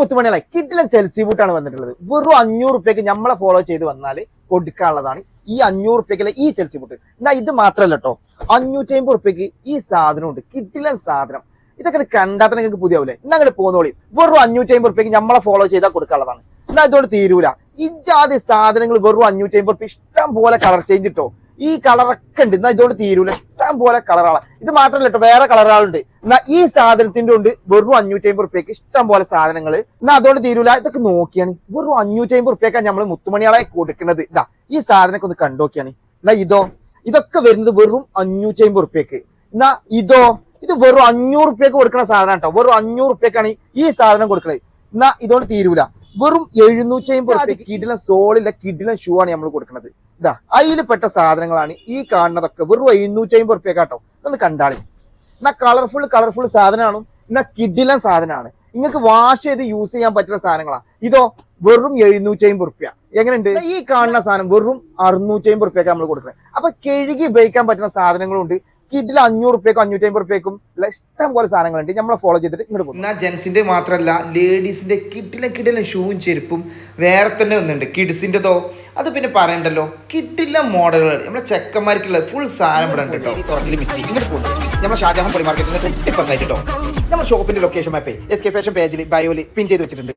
മുത്തുമണികളെ കിട്ടിലൻ Chelsea ബൂട്ടാണ് വന്നിട്ടുള്ളത്. വെറും അഞ്ഞൂറ് റുപ്യക്ക് നമ്മളെ ഫോളോ ചെയ്ത് വന്നാൽ കൊടുക്കാനുള്ളതാണ് ഈ അഞ്ഞൂറ് റുപ്യക്കിലെ ഈ ചെൽസി ബൂട്ട് എന്നാ ഇത് മാത്രല്ല കേട്ടോ അഞ്ഞൂറ്റി അമ്പത് റുപ്യക്ക് ഈ സാധനം ഉണ്ട് സാധനം. ഇതൊക്കെ കണ്ടാൽ തന്നെ നിങ്ങൾക്ക് പുതിയാവൂലേ? എന്നാ അങ്ങോട്ട് പോന്നോളി. വെറും അഞ്ഞൂറ്റി അമ്പത് റുപ്യക്ക് നമ്മളെ ഫോളോ ചെയ്താൽ കൊടുക്കാനുള്ളതാണ്. എന്നാ ഇതോട് തീരൂല. ഈ ജാതി സാധനങ്ങൾ വെറും അഞ്ഞൂറ്റി അമ്പത് റുപ്യ ഇഷ്ടം പോലെ കളർ ചേഞ്ച് ഇട്ടോ. ഈ കളറൊക്കെ ഉണ്ട്. എന്നാൽ ഇതോട് തീരൂല. ഇഷ്ടം പോലെ കളറാണ് ഇത് മാത്രമല്ല കേട്ടോ വേറെ കളറുകളുണ്ട് എന്നാൽ ഈ സാധനത്തിന്റെ ഉണ്ട് വെറും അഞ്ഞൂറ്റി അമ്പത് റുപ്യക്ക് ഇഷ്ടം പോലെ സാധനങ്ങൾ എന്നാൽ അതോട് തീരൂല. ഇതൊക്കെ നോക്കിയാണ്. വെറും അഞ്ഞൂറ്റി അമ്പത് റുപ്യക്കാണ് നമ്മൾ മുത്തുമണിയാളെ കൊടുക്കുന്നത് ഇതാ ഈ സാധനമൊക്കെ ഒന്ന് കണ്ടോക്കിയാണ്. എന്നാ ഇതോ ഇതൊക്കെ വരുന്നത് വെറും അഞ്ഞൂറ്റി അമ്പത് റുപ്യക്ക്. എന്നാ ഇതോ ഇത് വെറും അഞ്ഞൂറ് റുപ്യക്ക് കൊടുക്കുന്ന സാധനം കേട്ടോ വെറും അഞ്ഞൂറ് റുപ്യക്കാണ് ഈ സാധനം കൊടുക്കുന്നത് എന്നാ ഇതോട് തീരൂല. വെറും എഴുന്നൂറ്റി അമ്പത് റുപ്യക്ക് കിടിലൻ സോളില്ല കിടിലൻ ഷൂ ആണ് നമ്മൾ കൊടുക്കുന്നത് ഇതാ പെട്ട സാധനങ്ങളാണ് ഈ കാണുന്നതൊക്കെ. വെറും എഴുന്നൂറ്റി അമ്പത് റുപ്യ കേട്ടോ ഒന്ന് കണ്ടാളി. എന്നാ കളർഫുൾ കളർഫുൾ സാധനമാണ്. എന്നാ കിഡിലൻ സാധനമാണ്. നിങ്ങൾക്ക് വാഷ് ചെയ്ത് യൂസ് ചെയ്യാൻ പറ്റുന്ന സാധനങ്ങളാണ് ഇതോ വെറും എഴുന്നൂറ്റി അമ്പത് റുപ്യ എങ്ങനെയുണ്ട്? ഈ കാണുന്ന സാധനം വെറും അറുന്നൂറ്റി അമ്പത് റുപ്യക്ക് നമ്മൾ കൊടുക്കുന്നത് അപ്പൊ കഴുകി ഉപയോഗിക്കാൻ പറ്റുന്ന സാധനങ്ങളുണ്ട്. കിഡിൽ അഞ്ഞൂറ് റുപ്യക്കും അഞ്ഞൂറ്റി അമ്പത് റുപ്യക്കും ഉള്ള ഇഷ്ടം പോലെ സാധനങ്ങളുണ്ട്. നമ്മളെ ഫോളോ ചെയ്തിട്ട് ഇങ്ങോട്ട് പോകും എന്നാൽ ജെൻസിന്റെ മാത്രമല്ല ലേഡീസിന്റെ കിറ്റിലെ കിട്ടിലെ ഷൂവും ചെരുപ്പും വേറെ തന്നെ ഒന്നുണ്ട് കിഡ്സിന്റെതോ അത് പിന്നെ പറയണ്ടല്ലോ. കിട്ടില്ല മോഡലുകൾ നമ്മളെ ചെക്കന്മാർക്കുള്ള ഫുൾ സാധനം ഇവിടെ ഉണ്ട് കേട്ടോ ഇങ്ങോട്ട് നമ്മുടെ ഷാജഹാൻ പൊളി മാർക്കറ്റിന്റെ തൊട്ടിപ്പുറത്തായിട്ട് കേട്ടോ നമ്മുടെ ഷോപ്പിന്റെ ലൊക്കേഷൻ മാപ്പേ എസ് കെ ഫാഷൻ പേജിൽ ബയോയിൽ പിൻ ചെയ്ത് വെച്ചിട്ടുണ്ട്.